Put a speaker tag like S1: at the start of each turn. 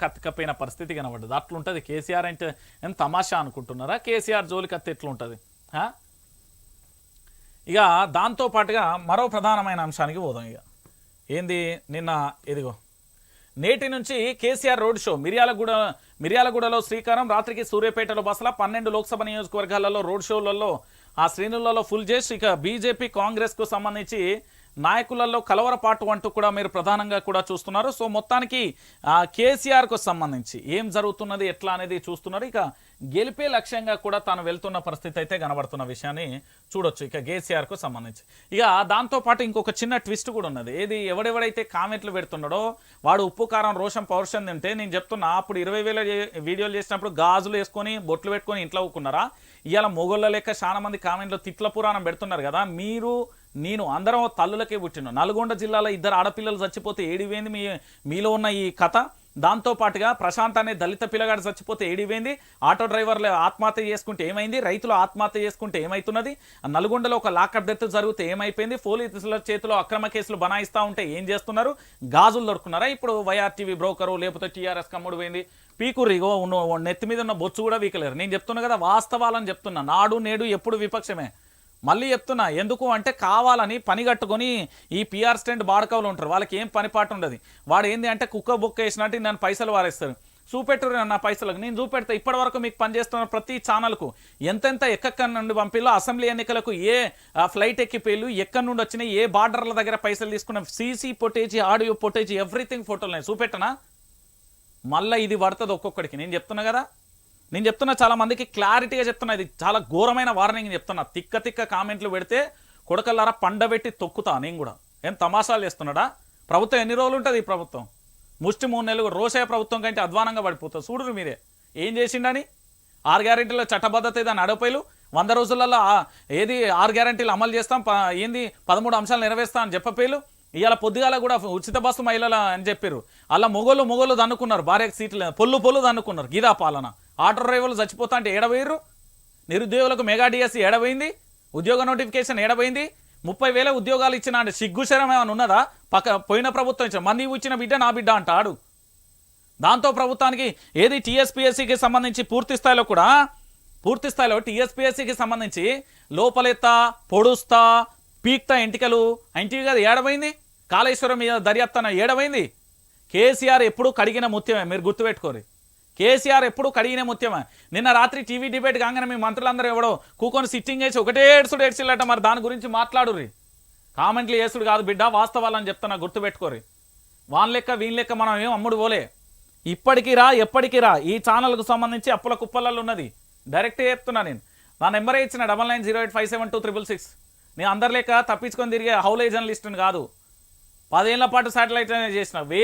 S1: కత్తికపోయిన పరిస్థితి కనబడ్డది. అట్లుంటుంది. కేసీఆర్ అంటే ఏం తమాషా అనుకుంటున్నారా? కేసీఆర్ జోలి కత్తి ఎట్లుంటది? ఇక దాంతో పాటుగా మరో ప్రధానమైన అంశానికి పోదాం ఇక. ఏంది? నిన్న ఇదిగో. నేటి నుంచి కేసీఆర్ రోడ్ షో మిర్యాలగూడ మిర్యాలగూడలో శ్రీకారం రాత్రికి సూర్యాపేటలో బసల పన్నెండు లోక్సభ నియోజకవర్గాలలో రోడ్ షోలలో ఆ శ్రేణులలో ఫుల్ చేసి ఇక బీజేపీ కాంగ్రెస్కు సంబంధించి నాయకులలో కలవరపాటు అంటూ కూడా మీరు ప్రధానంగా కూడా చూస్తున్నారు. సో మొత్తానికి కేసీఆర్కు సంబంధించి ఏం జరుగుతున్నది ఎట్లా అనేది చూస్తున్నారు. ఇక గెలిపే లక్ష్యంగా కూడా తాను వెళ్తున్న పరిస్థితి అయితే కనబడుతున్న విషయాన్ని చూడొచ్చు ఇక కేసీఆర్కు సంబంధించి. ఇక దాంతో పాటు ఇంకొక చిన్న ట్విస్ట్ కూడా ఉన్నది. ఏది ఎవడెవడైతే కామెంట్లు పెడుతున్నాడో వాడు ఉప్పు కారం రోషం పౌరుషం తింటే నేను చెప్తున్నా అప్పుడు ఇరవై వేల వీడియోలు చేసినప్పుడు గాజులు వేసుకొని బొట్లు పెట్టుకొని ఇంట్లో ఊకున్నారా ఇవాళ మొగోళ్ళ లెక్క చాలా మంది కామెంట్లో తిట్ల పురాణం పెడుతున్నారు కదా. మీరు నేను అందరం తల్లులకే పుట్టిన. నల్గొండ జిల్లాలో ఇద్దరు ఆడపిల్లలు చచ్చిపోతే ఏడివేంది మీ మీలో ఉన్న ఈ కథ? దాంతో పాటుగా ప్రశాంత్ అనే దళిత పిల్లగాడు చచ్చిపోతే ఏడివేంది? ఆటో డ్రైవర్లు ఆత్మహత్య చేసుకుంటే ఏమైంది? రైతులు ఆత్మహత్య చేసుకుంటే ఏమైతున్నది? ఆ నల్గొండలో ఒక లాకప్ డెత్ జరిగితే ఏమైపోయింది? పోలీసుల చేతిలో అక్రమ కేసులు బనాయిస్తూ ఉంటే ఏం చేస్తున్నారు? గాజులు దొరుకున్నారా ఇప్పుడు వైఆర్టీవీ బ్రోకరు లేకపోతే టీఆర్ఎస్ కమ్ముడు పోయింది. పీకురిగో ఇగో ఉన్న నెత్తి మీద ఉన్న బొచ్చు కూడా వీకలేరు నేను చెప్తున్నా కదా వాస్తవాలని చెప్తున్నా. నాడు నేడు ఎప్పుడు విపక్షమే. మళ్ళీ చెప్తున్నా ఎందుకు అంటే కావాలని పని కట్టుకొని ఈ పిఆర్ స్టాండ్ బాడకవులు ఉంటారు. వాళ్ళకి ఏం పనిపాటు ఉండదు. వాడు ఏంది అంటే కుక్క బుక్ వేసినట్టు నన్ను పైసలు వారేస్తారు. చూపెట్టరు నా పైసలకు. నేను చూపెడతా. ఇప్పటి వరకు మీకు పనిచేస్తున్న ప్రతి ఛానల్కు ఎంతెంత ఎక్కడి నుండి పంపిలో అసెంబ్లీ ఎన్నికలకు ఏ ఫ్లైట్ ఎక్కిపోయిలు ఎక్కడి నుండి వచ్చినాయి ఏ బార్డర్ల దగ్గర పైసలు తీసుకున్న CC footage audio footage everything ఫోటోలు నేను చూపెట్టనా? మళ్ళీ ఇది పడుతుంది ఒక్కొక్కడికి. నేను చెప్తున్నా కదా. నేను చెప్తున్నా చాలా మందికి క్లారిటీగా చెప్తున్నా ఇది చాలా ఘోరమైన వార్నింగ్ చెప్తున్నా. తిక్క తిక్క కామెంట్లు పెడితే కొడకల్లారా పండబెట్టి తొక్కుతా నేను కూడా. ఏం తమాషాలు చేస్తున్నాడా? ప్రభుత్వం ఎన్ని రోజులు ఉంటుంది ఈ ప్రభుత్వం? ముష్టి మూడు నెలలు రోసే ప్రభుత్వం కంటే అధ్వానంగా పడిపోతుంది. చూడరు మీరే. ఏం చేసిండని? ఆరు గ్యారెంటీల చట్టబద్ధత ఏదని అడపైలు వంద రోజులలో ఏది ఆరు గ్యారెంటీలు అమలు చేస్తాం ప- ఏంది? పదమూడు అంశాలు నెరవేరుస్తాం అని చెప్పపేలు? ఇవాళ పొద్దుగాల కూడా ఉచిత బస్సు మహిళల అని చెప్పారు అలా మొగోళ్ళు మొగోళ్ళు దన్నుకున్నారు భార్య సీట్లు పొల్లు పొల్లు దన్నుకున్నారు గీదా పాలన. ఆటో డ్రైవర్లు చచ్చిపోతా అంటే ఏడవేయరు నిరుద్యోగులకు మెగా డిఎస్సి ఏడవైంది? ఉద్యోగ నోటిఫికేషన్ ఏడవైంది? ముప్పై వేల ఉద్యోగాలు ఇచ్చిన అంటే సిగ్గుశరం ఏమైనా ఉన్నదా? పక్క పోయిన ప్రభుత్వం ఇచ్చిన మంది ఇచ్చిన బిడ్డ నా బిడ్డ అంటాడు. దాంతో ప్రభుత్వానికి ఏది టీఎస్పీఎస్సీకి సంబంధించి పూర్తి స్థాయిలో కూడా పూర్తి స్థాయిలో టీఎస్పీఎస్సీకి సంబంధించి లోపలెత్తా పొడుస్తా పీక్తా ఎంటికలు. ఇంటివి కదా ఏడవైంది? కాళేశ్వరం మీద దర్యాప్తన ఏడవైంది? కేసీఆర్ ఎప్పుడూ కడిగిన ముత్యమే మీరు గుర్తుపెట్టుకోరు కేసీఆర్ ఎప్పుడు కడిగిన ముత్యమే. నిన్న రాత్రి టీవీ డిబేట్ కాగానే మీ మంత్రులందరూ ఎవడో కూకొని సిట్టింగ్ చేసి ఒకటే ఏడ్సుడు ఏడ్చిల్లట మరి దాని గురించి మాట్లాడుర్రి. కామెంట్లు చేసుడు కాదు బిడ్డ వాస్తవాలని చెప్తున్నా గుర్తుపెట్టుకోరి వాన్ లెక్క వీన్ లెక్క మనం ఏం అమ్ముడు పోలే. ఇప్పటికి రా ఎప్పటికి రా ఈ ఛానల్కు సంబంధించి అప్పుల కుప్పలలో ఉన్నది. డైరెక్ట్ చెప్తున్నా నేను. నా నెంబరే ఇచ్చిన double nine zero eight five seven two triple six. నేను అందరి లెక్క తప్పించుకొని తిరిగే హౌలే జర్నలిస్ట్ని కాదు. పదేళ్ళ పాటు శాటిలైట్ చేసిన.